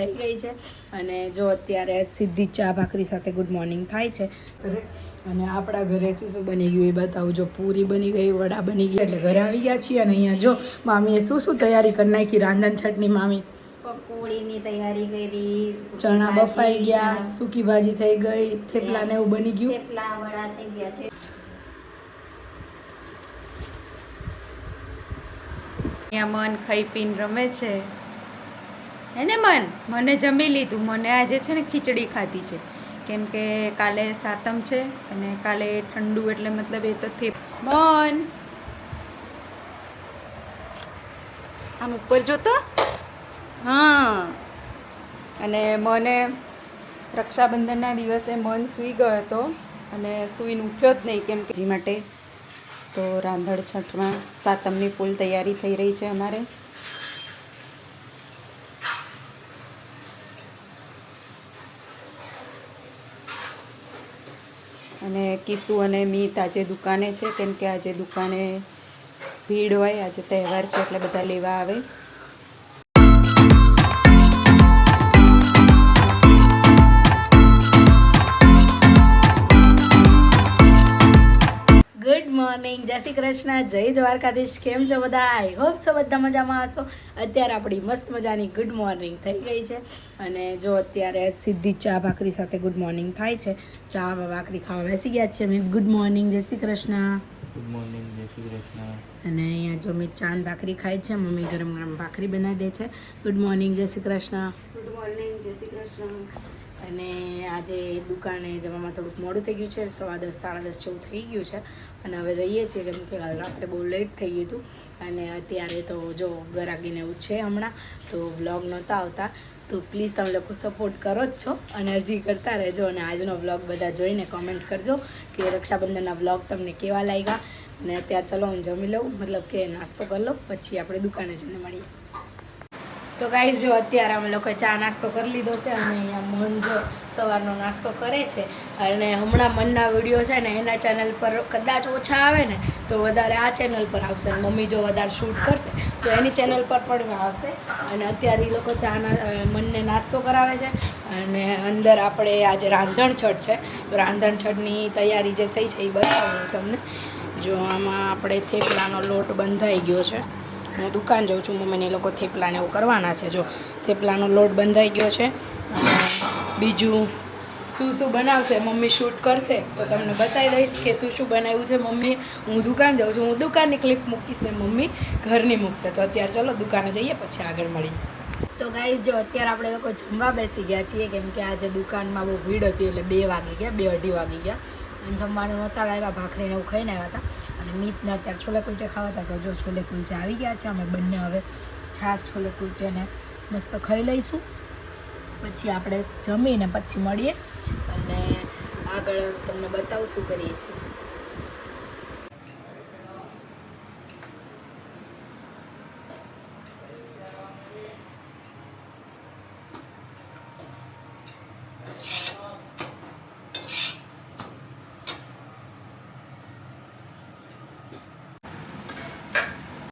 થઈ ગઈ છે. અને જો અત્યારે સીધી ચા ભાખરી સાથે ગુડ મોર્નિંગ થાય છે. અને આપણા ઘરે શું શું બની ગયું એ બતાવું. જો પૂરી બની ગઈ વડા બની ગયા એટલે ઘરે આવી ગયા છીએ અને અહીંયા જો મામીએ શું શું તૈયારી કરી નાખી રાંધણ છટની મામી? પકોડીની તૈયારી કરી ચણા બફાઈ ગયા સૂકી ભાજી થઈ ગઈ થેપલા ને એવું બની ગયું. થેપલા વડા થઈ ગયા છે. અહીંયા મન ખાઈ પીને રમે છે. એને મન? મને જમી લીધું. મને આજે છે ને ખીચડી ખાધી છે. કેમ કે કાલે સાતમ છે અને કાલે ઠંડુ એટલે મતલબ એ તો થેપ મન! આમ ઉપર જોતો હા. અને મને રક્ષાબંધનના દિવસે મન સૂઈ ગયો હતો અને સૂઈને ઉઠ્યો જ નહીં કેમ કે માટે તો રાંધણ છઠમાં સાતમની ફૂલ તૈયારી થઈ રહી છે અમારે. અને કિસ્તુ અને મીત આજે દુકાને છે, કેમ કે આજે દુકાને ભીડ હોય, આજે તહેવાર છે, એટલે બધા લેવા આવે. જય શ્રી કૃષ્ણ જય દ્વારકાધીશ કેમ છો બધા? આઈ હોપ સો બધા મજામાં હશો. અત્યારે આપણી મસ્ત મજાની ગુડ મોર્નિંગ થઈ ગઈ છે. અને જો અત્યારે સીધી ચા ભાખરી સાથે ગુડ મોર્નિંગ થાય છે. ચા ભાખરી ખાવા બેસી ગયા છીએ મિત ગુડ મોર્નિંગ જય શ્રી કૃષ્ણ. ગુડ મોર્નિંગ જય શ્રી કૃષ્ણ. અને અહીંયા જો મિત ચાંદ ભાખરી ખાય છે મમ્મી ગરમ ગરમ ભાખરી બનાવી દે છે. ગુડ મોર્નિંગ જય શ્રી કૃષ્ણ. ગુડ મોર્નિંગ જય શ્રી કૃષ્ણ. અને આજે દુકાને જવામાં થોડુંક મોડું થઈ ગયું છે, સવા દસ, સાડા દસ જેવું થઈ ગયું છે. અને હવે જઈએ છીએ, કેમ કે કાલ રાત્રે બહુ લેટ થઈ ગયું હતું. અને અત્યારે તો જો ગરાગીને એવું છે હમણાં, તો વ્લોગ નહોતા આવતા. તો પ્લીઝ તમે લોકો સપોર્ટ કરો જ છો અને હજી કરતા રહેજો. અને આજનો વ્લોગ બધા જોઈને કોમેન્ટ કરજો કે રક્ષાબંધનના વ્લોગ તમને કેવા લાગ્યા. અને અત્યારે ચલો હું જમી લઉં, મતલબ કે નાસ્તો કરી લઉં, પછી આપણે દુકાને જઈને મળીએ. તો કાંઈ જો અત્યારે અમે લોકો ચા નાસ્તો કરી લીધો છે અને અહીંયા મન જો સવારનો નાસ્તો કરે છે. અને હમણાં મનના વીડિયો છે ને, એના ચેનલ પર કદાચ ઓછા આવે ને, તો વધારે આ ચેનલ પર આવશે. મમ્મી જો વધારે શૂટ કરશે, તો એની ચેનલ પર પણ આવશે. અને અત્યારે એ લોકો ચા મનને નાસ્તો કરાવે છે. અને અંદર આપણે આજે રાંધણછડ છે. તો રાંધણછડની તૈયારી જે થઈ છે એ બતાવું તમને. જો આમાં આપણે થેપલાનો લોટ બંધાઈ ગયો છે. હું દુકાન જાઉં છું, મમ્મીને એ લોકો થેપલાને એવું કરવાના છે. જો થેપલાનો લોટ બંધાઈ ગયો છે બીજું શું શું બનાવશે, મમ્મી શૂટ કરશે, તો તમને બતાવી દઈશ કે શું શું બનાવ્યું છે મમ્મી. હું દુકાન જાઉં છું, હું દુકાનની ક્લિપ મૂકીશ ને મમ્મી ઘરની મૂકશે. તો અત્યારે ચલો દુકાને જઈએ, પછી આગળ મળીએ. તો ગાઈઝ જો અત્યારે આપણે લોકો જમવા બેસી ગયા છીએ, કેમ કે આજે દુકાનમાં બહુ ભીડ હતી, એટલે બે વાગી ગયા, બે અઢી વાગી ગયા. અને જમવાનું નહોતા લાવ્યા, ભાખરીને એવું ખાઈને આવ્યા હતા. અને મીતને અત્યારે છોલે કુલચા ખાવા હતા, તો જો છોલે કુલચા આવી ગયા છે, અમે બંને હવે છાશ, છોલે કુલચેને મસ્ત ખાઈ લઈશું. પછી આપણે જમીને પછી મળીએ અને આગળ તમને બતાવું શું કરીએ છીએ.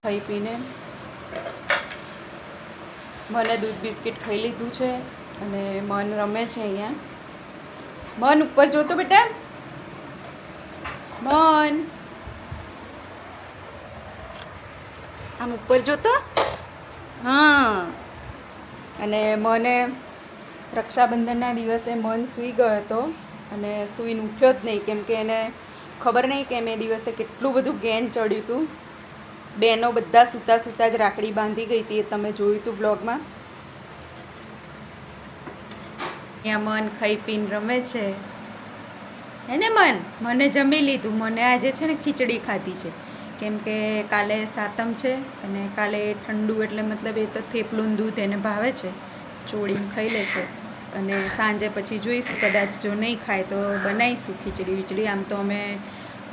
ખાઈ પીને મને દૂધ બિસ્કિટ ખાઈ લીધું છે અને મન રમે છે અહીંયા. મન ઉપર જોતો બેટા. મન. આમ ઉપર જોતો? હા. અને મને રક્ષાબંધનના દિવસે મન સૂઈ ગયો હતો અને સૂઈને ઉઠ્યો જ નહીં. કેમ કે એને ખબર નહીં કે મેં દિવસે કેટલું બધું ગેન ચડ્યું હતું. બહેનો બધા સૂતા સૂતા જ રાખડી બાંધી ગઈ હતી એ તમે જોયું હતું બ્લોગમાં ત્યાં મન ખાઈ પીને રમે છે. એને મન? મને જમી લીધું. મને આજે છે ને ખીચડી ખાધી છે. કેમ કે કાલે સાતમ છે અને કાલે ઠંડુ એટલે મતલબ એ તો થેપલું દૂધ એને ભાવે છે. ચોળીને ખાઈ લેશે. અને સાંજે પછી જોઈશું. કદાચ જો નહીં ખાય તો બનાવીશું ખીચડી વીચડી આમ તો અમે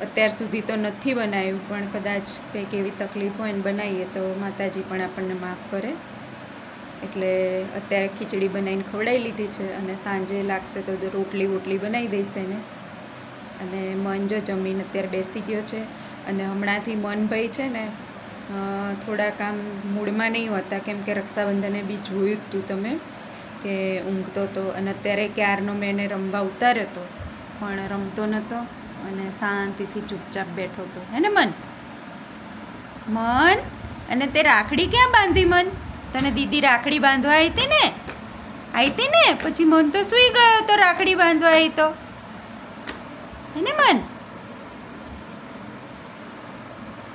અત્યાર સુધી તો નથી બનાવ્યું, પણ કદાચ કંઈક એવી તકલીફ હોય ને બનાવીએ તો માતાજી પણ આપણને માફ કરે. એટલે અત્યારે ખીચડી બનાવીને ખવડાવી લીધી છે અને સાંજે લાગશે તો રોટલી વોટલી બનાવી દઈશ એને. અને મન જો જમીન અત્યારે બેસી ગયો છે અને હમણાંથી મનભાઈ છે ને થોડાક આમ મૂડમાં નહીં હોતા, કેમ કે રક્ષાબંધને બી જોયું હતું તમે કે ઊંઘતો હતો અને અત્યારે ક્યારનો મેં એને રમવા ઉતાર્યો હતો પણ રમતો નહોતો અને શાંતિથી ચૂપચાપ બેઠો હતો. હે ને મન? મન? અને તે રાખડી ક્યાં બાંધી મન? તને દીદી રાખડી બાંધવા આવી હતી ને? આવી હતી ને? પછી મન તો સૂઈ ગયો તો રાખડી બાંધવા આવી તો. હે ને મન?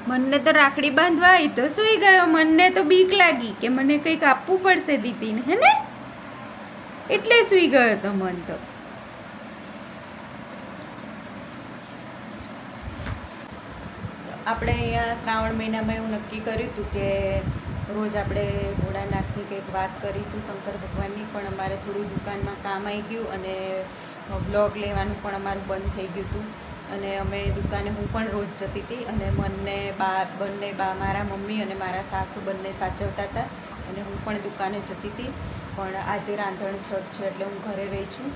મનને તો રાખડી બાંધવા આવી તો સૂઈ ગયો. મનને તો બીક લાગી કે મને કંઈક આપવું પડશે દીદીને. હે ને? એટલે સૂઈ ગયો તો મન તો. આપણે અહીંયા શ્રાવણ મહિનામાં એવું નક્કી કર્યું હતું કે રોજ આપણે ભોળાનાથની કંઈક વાત કરીશું, શંકર ભગવાનની, પણ અમારે થોડું દુકાનમાં કામ આવી ગયું અને બ્લોગ લેવાનું પણ અમારું બંધ થઈ ગયું હતું. અને અમે દુકાને હું પણ રોજ જતી હતી અને મને બા, બંને બા, મારા મમ્મી અને મારા સાસુ બંને સાચવતા હતા અને હું પણ દુકાને જતી હતી. પણ આજે રાંધણ છઠ છે એટલે હું ઘરે રહી છું.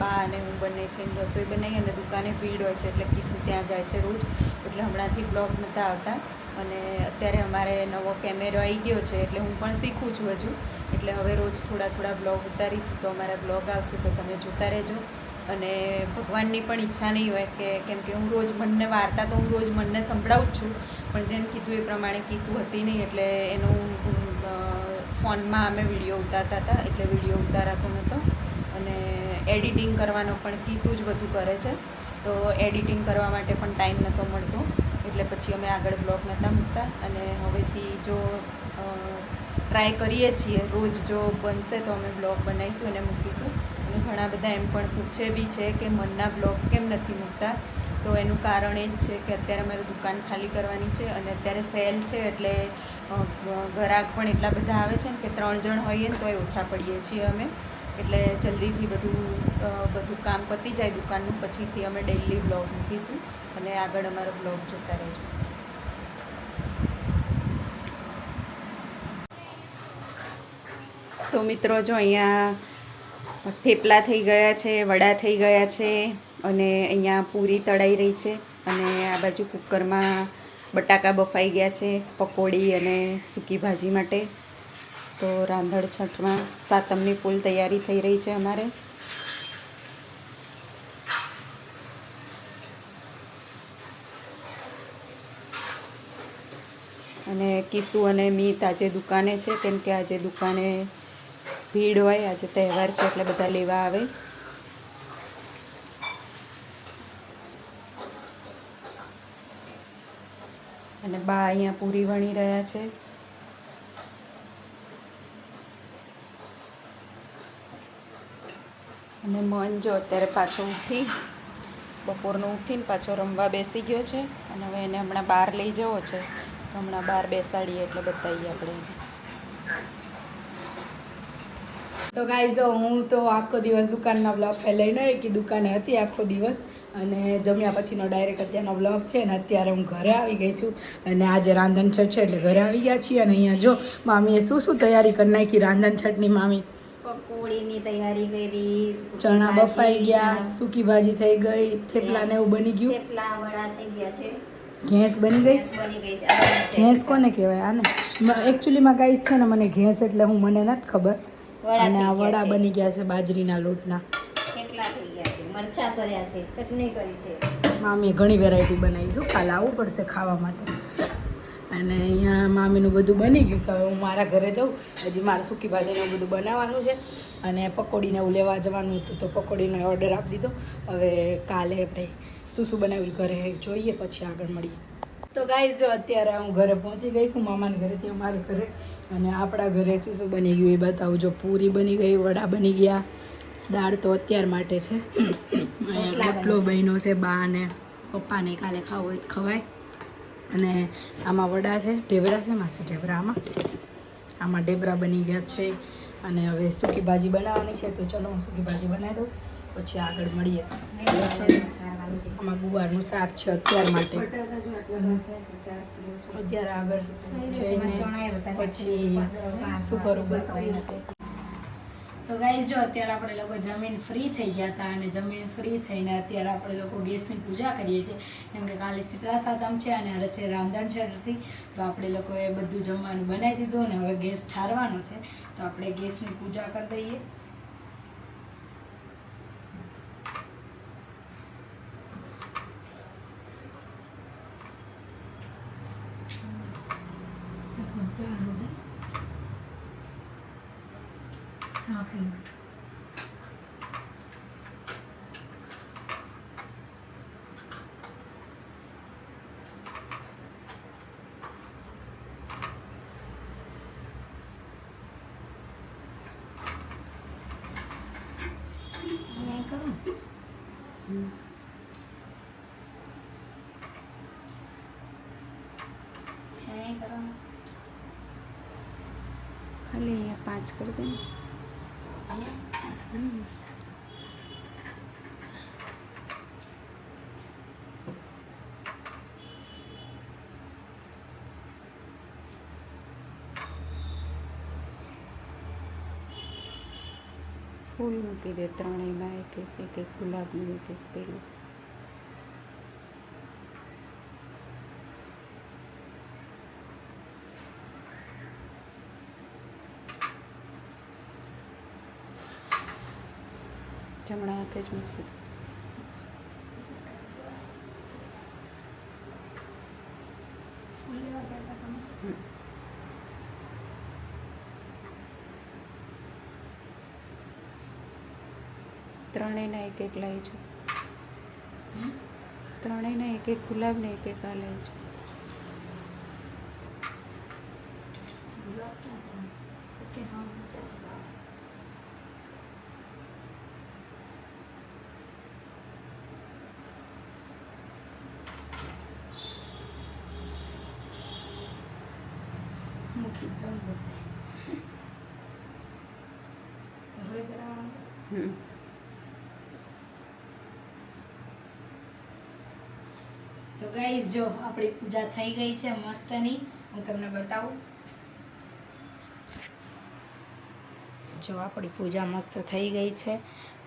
બા અને હું બંને થઈને રસોઈ બનાવી અને દુકાને ભીડ હોય છે એટલે કિસ્સુ ત્યાં જાય છે રોજ. એટલે હમણાંથી બ્લોગ નહોતા આવતા. અને અત્યારે અમારે નવો કેમેરો આવી ગયો છે એટલે હું પણ શીખું છું હજુ. એટલે હવે રોજ થોડા થોડા બ્લોગ ઉતારીશું તો અમારા બ્લોગ આવશે તો તમે જોતા રહેજો. અને ભગવાનની પણ ઈચ્છા નહીં હોય કે, કેમ કે હું રોજ મનને વાર્તા તો હું રોજ મનને સંભળાવું જ છું. પણ જેમ કીધું એ પ્રમાણે કિસ્સુ હતી નહીં એટલે એનું ફોનમાં અમે વીડિયો ઉતારતા હતા. એટલે વીડિયો ઉતારાતો નહોતો. અને એડિટિંગ કરવાનો પણ કિસ્સુ જ બધું કરે છે. તો એડિટિંગ કરવા માટે પણ ટાઈમ નહોતો મળતો. એટલે પછી અમે આગળ બ્લોગ નહોતા મૂકતા. અને હવેથી જો ટ્રાય કરીએ છીએ, રોજ જો બનશે તો અમે બ્લોગ બનાવીશું અને મૂકીશું. અને ઘણા બધા એમ પણ પૂછે બી છે કે મનના બ્લોગ કેમ નથી મૂકતા? તો એનું કારણ એ જ છે કે અત્યારે અમારે દુકાન ખાલી કરવાની છે અને અત્યારે સેલ છે એટલે ગ્રાહક પણ એટલા બધા આવે છે ને કે ત્રણ જણ હોઈએ ને તોય ઓછા પડીએ છીએ અમે. એટલે જલ્દીથી બધું બધું કામ પતી જાય દુકાનનું, પછીથી અમે ડેલી બ્લોગ મૂકીશું અને આગળ અમારો બ્લોગ જોતા રહેજો. તો મિત્રો જો અહીંયા થેપલા થઈ ગયા છે, વડા થઈ ગયા છે અને અહીંયા પૂરી તળાઈ રહી છે અને આ બાજુ કુકરમાં બટાકા બફાઈ ગયા છે, પકોડી અને સૂકી ભાજી માટે. તો રાંધણ છઠમાં સાતમની ફૂલ તૈયારી થઈ રહી છે અમારે. અને કિસ્તુ અને મીત આજે દુકાને છે, કેમ કે આજે દુકાને ભીડ હોય, આજે તહેવાર છે, એટલે બધા લેવા આવે. અને બા અહીંયા પૂરી વણી રહ્યા છે. અને મન જો અત્યારે પાછો ઉઠી, બપોરનો ઉઠીને પાછો રમવા બેસી ગયો છે અને હવે એને હમણાં બહાર લઈ જવો છે. તો હમણાં બહાર બેસાડીએ એટલે બતાવીએ આપણે તો ગાઈ જો હું તો આખો દિવસ દુકાનના બ્લોગ લઈને કે દુકાને હતી આખો દિવસ અને જમ્યા પછીનો ડાયરેક્ટ અત્યારનો બ્લોગ છે ને અત્યારે હું ઘરે આવી ગઈ છું. અને આજે રાંધણ છઠ છે એટલે ઘરે આવી ગયા છીએ. અને અહીંયા જો મામીએ શું શું તૈયારી કરી નાખી, રાંધણ છઠની મામી? પકોડીની તૈયારી કરી ચણા બફાઈ ગયા સૂકી ભાજી થઈ ગઈ થેપલા ને એવું બની ગયું? થેપલા વડા થઈ ગયા છે. ઘેંસ બની ગઈ. ઘેંસ કોને કહેવાય? આને? એકચ્યુઅલીમાં ગાઈસ છે ને મને ઘેંસ એટલે હું મને નથી ખબર. અને આ વડા બની ગયા છે બાજરીના લોટના. થઈ ગયા છે. મરચા કર્યા છે. ચટણી કરી છે. મામીએ ઘણી વેરાયટી બનાવી છું. કાલે આવવું પડશે ખાવા માટે. અને અહીંયા મામીનું બધું બની ગયું છે. હવે હું મારા ઘરે જાઉં. હજી મારે સૂકી ભાજીને બધું બનાવવાનું છે. અને પકોડીને એવું લેવા જવાનું હતું તો પકોડીનો ઓર્ડર આપી દીધો. હવે કાલે આપણે શું શું બનાવ્યું ઘરે જોઈએ, પછી આગળ મળીએ. તો ગાઈઝ જો અત્યારે હું ઘરે પહોંચી ગઈ છું, મામાના ઘરેથી અમારા ઘરે. અને આપણા ઘરે શું શું બની ગયું એ બતાવું. જો પૂરી બની ગઈ, વડા બની ગયા. દાળ તો અત્યાર માટે છે. રોટલો બન્યો છે બા અને પપ્પાને કાલે ખાવું ખવાય. અને આમાં વડા છે, ઢેબરા છે, માસે ઢેબરા આમાં. આમાં ઢેબરા બની ગયા છે અને હવે સૂકી ભાજી બનાવવાની છે, તો ચલો હું સૂકી ભાજી બનાવી દઉં, પછી આગળ મળીએ. આમાં ગુવારનું શાક છે અત્યાર માટે. અત્યારે આગળ જઈને પછી શું કરું તો ગાઈઝ જો અત્યારે આપણે લોકો જમીન ફ્રી થઈ ગયા હતા અને જમીન ફ્રી થઈને અત્યારે આપણે લોકો ગેસની પૂજા કરીએ છીએ, કેમ કે કાલે શીતળા સાતમ છે અને રચે રાંધણ છે તો આપણે લોકોએ બધું જમવાનું બનાવી દીધું અને હવે ગેસ ઠારવાનો છે, તો આપણે ગેસની પૂજા કરી દઈએ મેં કરું એ કરવાનું. ખાલી અહીંયા પાંચ કરી દે ફૂલ મૂકી દે ત્રણેયમાં એક એક એક ગુલાબનું એક એક પેલું. જમણા હાથે જ મૂકી દે. ત્રણેયના એક એક લઈ છો ત્રણેયના એક એક ગુલાબ ને એક એક આ લઈ છો ગુલાબ ક્યાં ઓકે, હા નીચે છે મૂકી દઉં બધે. તો ગાઈઝ જો આપણી પૂજા થઈ ગઈ છે મસ્તની, હું તમને બતાવું. જો આપણી પૂજા મસ્ત થઈ ગઈ છે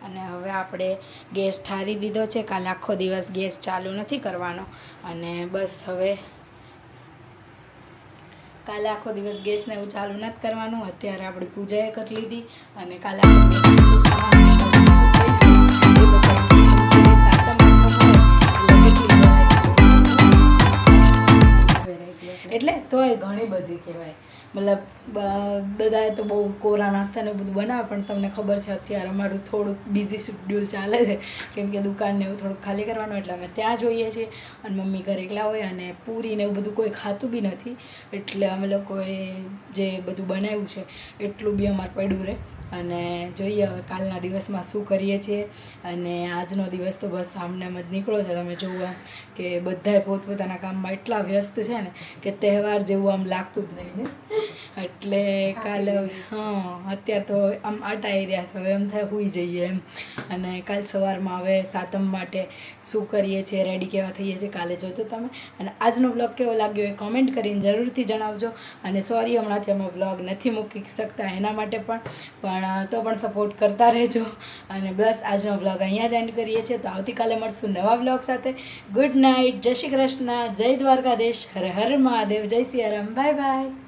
અને હવે આપણે ગેસ ઠારી દીધો છે. કાલે આખો દિવસ ગેસ ચાલુ નથી કરવાનો. અને બસ હવે કાલે આખો દિવસ ગેસને એવું ચાલુ નથી કરવાનું અત્યારે આપણી પૂજાએ કરી લીધી અને કાલે. એટલે તોય ઘણી બધી કહેવાય મતલબ બધાએ તો બહુ કોરા નાસ્તા ને એવું બધું બનાવે, પણ તમને ખબર છે અત્યારે અમારું થોડુંક બિઝી શેડ્યુલ ચાલે છે. કેમ કે દુકાનને એવું થોડુંક ખાલી કરવાનું, એટલે અમે ત્યાં જોઈએ છીએ અને મમ્મી ઘરે એકલા હોય અને પૂરી ને એવું બધું કોઈ ખાતું બી નથી. એટલે અમે લોકોએ જે બધું બનાવ્યું છે, એટલું બી અમારે પડ્યું રહે. અને જોઈએ હવે કાલના દિવસમાં શું કરીએ છીએ. અને આજનો દિવસ તો બસ આમને જ નીકળો છે. તમે જોવા કે બધાએ પોતપોતાના કામમાં એટલા વ્યસ્ત છે ને કે તહેવાર જેવું આમ લાગતું જ નહીં. એટલે કાલ, હા, અત્યારે તો આમ આટાઈ રહ્યા છે. હવે એમ થાય હોઈ જઈએ એમ. અને કાલ સવારમાં હવે સાતમ માટે શું કરીએ છીએ રેડી કેવા થઈએ છીએ, કાલે જોજો તમે. અને આજનો બ્લોગ કેવો લાગ્યો એ કોમેન્ટ કરીને જરૂરથી જણાવજો. અને સોરી હમણાંથી અમે બ્લોગ નથી મૂકી શકતા એના માટે પણ. પણ તો પણ સપોર્ટ કરતા રહેજો. અને બસ, આજનો બ્લોગ અહીંયા જ એન્ડ કરીએ છીએ. તો આવતીકાલે મળશું નવા બ્લોગ સાથે. ગુડ નાઇટ જય શ્રી કૃષ્ણ. જય દ્વારકાધીશ. હર હર મહાદેવ. જય સિયારામ. Bye bye